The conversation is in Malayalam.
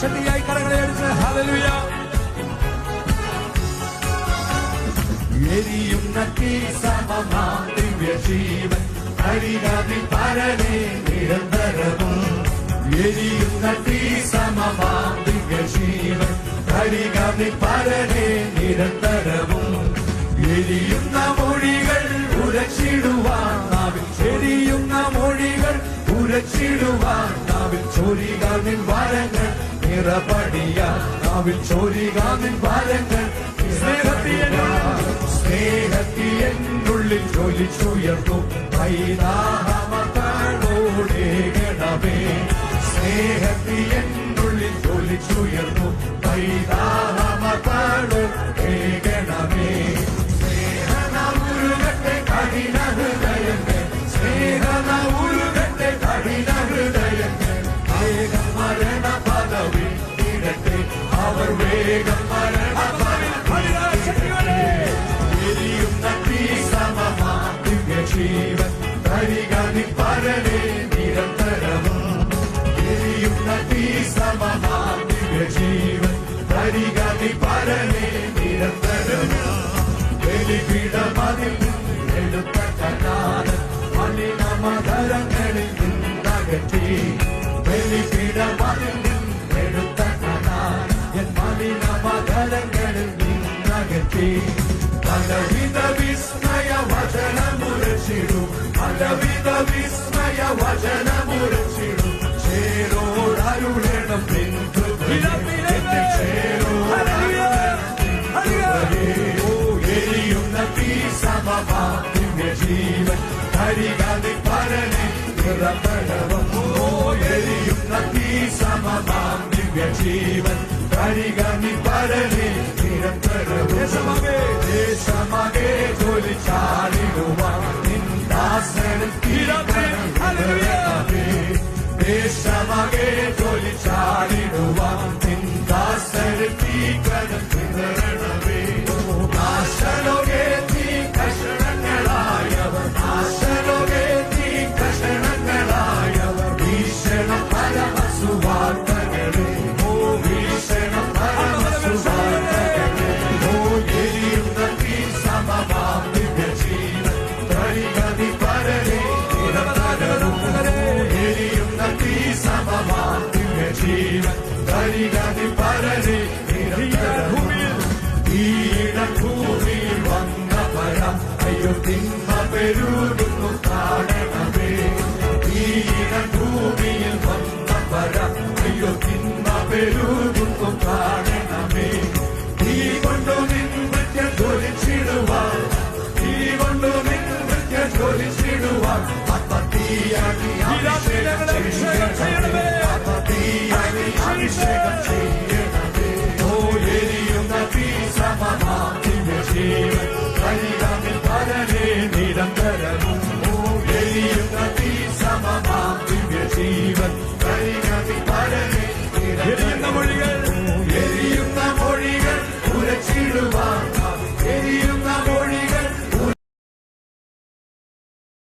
ശക്തിയായി കരങ്ങളെ അടിച്ച് ഹല്ലേലൂയ എരിയുന്ന തീ സമമാം ദിവ്യജീവൻ ഹരികാതി പരനെ നിരന്തരവും എരിയുന്ന തീ സമമാം ജീവൻ ഹരികാതി പരനെ നിരന്തരവും എരിയുന്ന മൊഴികൾ ഉരച്ചിടുവാൻ നാവിൽ എരിയുന്ന മൊഴികൾ ഉരച്ചിടുവാൻ നാവിൽ ചോരികാവിൻ വരങ്ങൾ നിറപടിയ നാവിൽ ചോരികാവിൻ വരങ്ങൾ സ്നേഹത്തിയെന്നുള്ളിൽ ജ്വലിച്ചുയർന്നു പൈതാഹമകളോടെ ഗണമേ സ്നേഹത്തിയെന്നുള്ളിൽ ജ്വലിച്ചുയർന്നു പൈതാഹമകളോടെ ഗണമേ സ്നേഹനമുരുകട്ടെ കഠിന ഹൃദയങ്ങൾ സ്നേഹനമുരുകട്ടെ കഠിന ഹൃദയങ്ങൾ വേഗം മരണ പദവി അവർ വേഗം മരണ നിന്നകറ്റി ബലിപീഠമതിൽ നിന്ന് എടുത്ത കനാലൻ എൻ മലിനമകരങ്ങളിൽ നിന്നകറ്റി പലവിധ വിസ്മയ വചനമുരച്ചിടു പലവിധ വിസ്മയ വചനമുരച്ചിടു ചേരോടരുളണം എരിയുന്ന തീ സമമാ ദിവ്യജീവൻ ഹരികാതി പരനെ നിറപടവും ദേശമകേ ദേശമകേ ജോലി ചാടിടുവാൻ നിന്ദാസനം ദേശമകേ ജോലി ചാടിടുവാൻ നിന്ദാസനം തീക്കണം അഭിഷേകം ചെയ്യണമേ അഭിഷേകം ചെയ്യണമേ ഓ എരിയുന്ന തീ സമമാക്കിയ ജീവൻ കൈകാമിൽ പരനെ നിരന്തരവും ഓ എരിയുന്ന തീ സമമാക്കിയ ജീവൻ കൈകാമിൽ പരനെ നിരന്തരവും